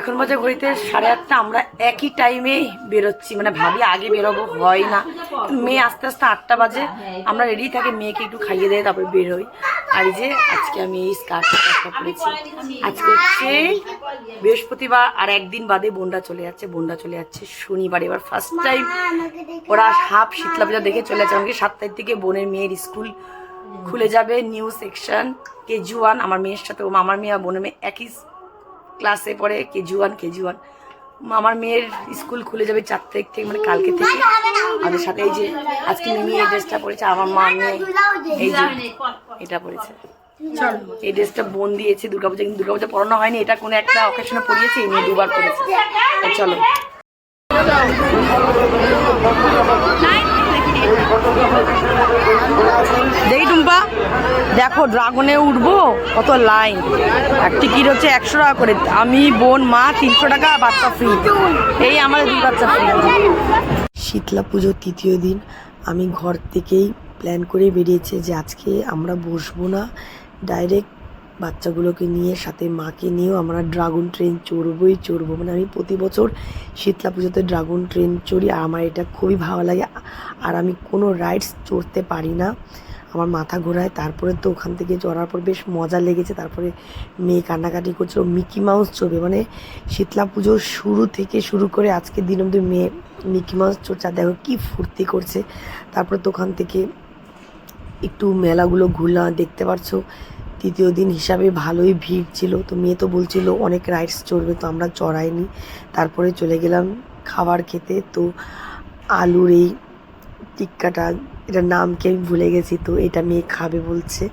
এখন বাজে ঘড়িতে সাড়ে আটটা, আমরা একই টাইমে বেরোচ্ছি। মানে ভাবি আগে বেরোবো, হয় না। মেয়ে আস্তে আস্তে আটটা বাজে। আমরা রেডি থাকি, মেয়েকে একটু খাইয়ে দেয় তারপরে বেরোই। আর এই যে আজকে আমি এই স্কার্টটা পরেছি আজকে হচ্ছে বৃহস্পতিবার আর একদিন বাদে বোনরা চলে যাচ্ছে। বোনরা চলে যাচ্ছে শনিবার। এবার ফার্স্ট টাইম ওরা হাফ শীতলা পূজা দেখে চলে যাচ্ছে। আমাকে সাত তারিখ থেকে বোনের মেয়ের স্কুল খুলে যাবে নিউ সেকশন কেজি ওয়ান আমার মেয়ের সাথে আমার মেয়ে আর বোনের মেয়ে একই ক্লাসে পড়ে কেজি ওয়ান কেজি ওয়ান আমার মেয়ের স্কুল খুলে যাবে চার তারিখ থেকে মানে কালকে থেকে। আমাদের সাথে এই যে আজকে মিমি এই ড্রেসটা পরেছে আমার মা মেয়ে এই যে এটা পরেছে। এই ড্রেসটা বোন দিয়েছে দুর্গাপূজা কিন্তু দুর্গাপূজা পড়ানো হয়নি। এটা কোনো একটা অকেশনে পড়িয়েছে এই নিয়ে দুবার পড়েছে চলো। দেখো ড্রাগনে উঠবো? কত লাইন আর টিকিট হচ্ছে একশো টাকা করে। আমি, বোন, মা, তিনশো টাকা বাচ্চা ফ্রি এই আমাদের দুই বাচ্চা ফ্রি শীতলা পুজোর তৃতীয় দিন, আমি ঘর থেকেই প্ল্যান করে বেরিয়েছে যে আজকে আমরা বসবো না। ডাইরেক্ট বাচ্চাগুলোকে নিয়ে, সাথে মাকে নিয়েও আমরা ড্রাগন ট্রেন চড়বই, চড়বো। মানে আমি প্রতি বছর শীতলা পুজোতে ড্রাগন ট্রেন চড়ি, আর আমার এটা খুবই ভালো লাগে। আর আমি কোনো রাইডস চড়তে পারি না। আমার মাথা ঘোরায়। তারপরে তো ওখান থেকে চড়ার পর বেশ মজা লেগেছে। তারপরে মেয়ে কান্নাকাটি করছে ও মিকি মাউস চড়বে মানে শীতলা পুজোর শুরু থেকে শুরু করে আজকের দিন অবধি মেয়ে মিকি মাউস চড়ছে দেখো কী ফুর্তি করছে। তারপরে তো ওখান থেকে একটু মেলাগুলো ঘুরলাম। দেখতে পারছ, তৃতীয় দিন হিসাবে ভালোই ভিড় ছিল। তো মেয়ে তো বলছিল, অনেক রাইডস চড়বে, তো আমরা চড়াইনি। তারপরে চলে গেলাম খাবার খেতে। তো আলুর এই টিক্কাটা, এটার নাম কি আমি ভুলে গেছি তো, এটা মেয়ে খাবে বলছে।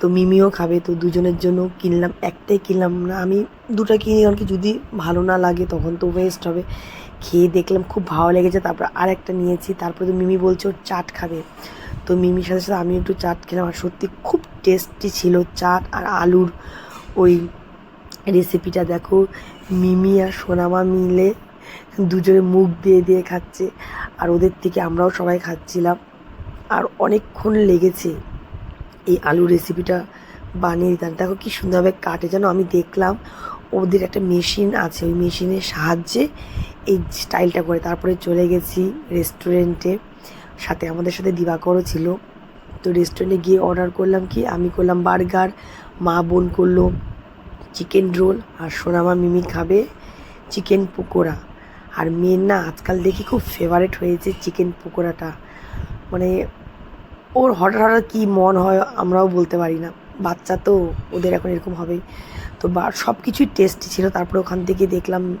তো মিমিও খাবে, তো দুজনের জন্য কিনলাম, একটাই কিনলাম না, আমি দুটো কিনি, কারণ কি যদি ভালো না লাগে তখন তো ওয়েস্ট হবে। খেয়ে দেখলাম খুব ভালো লেগেছে, তারপর আর একটা নিয়েছি, তারপরে তো মিমি বলছে ওর চাট খাবে। তো মিমির সাথে সাথে আমি একটু চাট খেলাম, আর সত্যি খুব টেস্টি ছিল চাট আর আলুর ওই রেসিপিটা দেখো, মিমি আর সোনামা মিলে দুজনে মুখ দিয়ে দিয়ে খাচ্ছে। আর ওদের থেকে আমরাও সবাই খাচ্ছিলাম। আর অনেকক্ষণ লেগেছে এই আলু রেসিপিটা বানিয়ে দিতাম। দেখো কি সুন্দরভাবে কাটে। যেন আমি দেখলাম ওদের একটা মেশিন আছে। ওই মেশিনের সাহায্যে এই স্টাইলটা করে। তারপরে চলে গেছি রেস্টুরেন্টে সাথে আমাদের সাথে দিবাকরও ছিল। তো রেস্টুরেন্টে গিয়ে অর্ডার করলাম কি? আমি করলাম বার্গার মা বোন করল চিকেন রোল আর সোনামা মিমি খাবে চিকেন পকোড়া। আর মেয়ের না আজকাল দেখি খুব ফেভারেট হয়েছে চিকেন পকোড়াটা। মানে ওর হঠাৎ হঠাৎ কী মন হয় আমরাও বলতে পারি না। বাচ্চা তো, ওদের এখন এরকম হবেই। তো বা সব কিছুই টেস্টি ছিল। তারপরে ওখান থেকে দেখলাম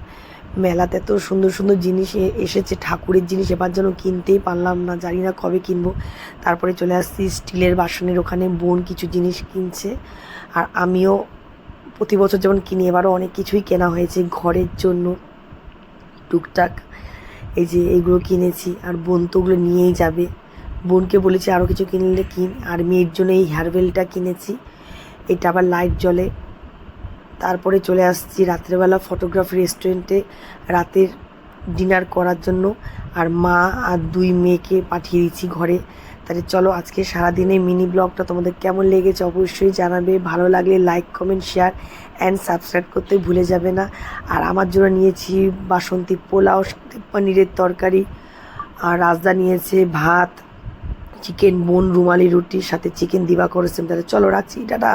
মেলাতে এত সুন্দর সুন্দর জিনিস এসেছে। ঠাকুরের জিনিস এবার যেন কিনতেই পারলাম না, জানি না কবে কিনবো। তারপরে চলে আসছি স্টিলের বাসনের ওখানে। বোন কিছু জিনিস কিনছে। আর আমিও প্রতি বছর যেমন কিনি, এবারও অনেক কিছুই কেনা হয়েছে ঘরের জন্য। টুকটাক। এই যে এইগুলো কিনেছি আর বোন তো ওগুলো নিয়েই যাবে। বোনকে বলেছি আরও কিছু কিনলে কিন। আর মেয়ের জন্য এই হেয়ারবেলটা কিনেছি। এটা আবার লাইট জলে তারপরে চলে আসছি রাত্রেবেলা ফটোগ্রাফি রেস্টুরেন্টে রাতের ডিনার করার জন্য। আর মা আর দুই মেয়েকে পাঠিয়ে দিচ্ছি ঘরে। তাহলে চলো আজকে সারাদিনে মিনি ব্লগটা তোমাদের কেমন লেগেছে অবশ্যই জানাবে। ভালো লাগলে like comment share and subscribe করতে ভুলে যাবে না। আর আমার জন্য নিয়েছি বাসন্তী পোলাও পনিরের তরকারি। আর রাজদা নিয়েছে ভাত চিকেন বোন রুমালি রুটির সাথে চিকেন দিবা করেছেন তাহলে চলো রাখছি, টাটা।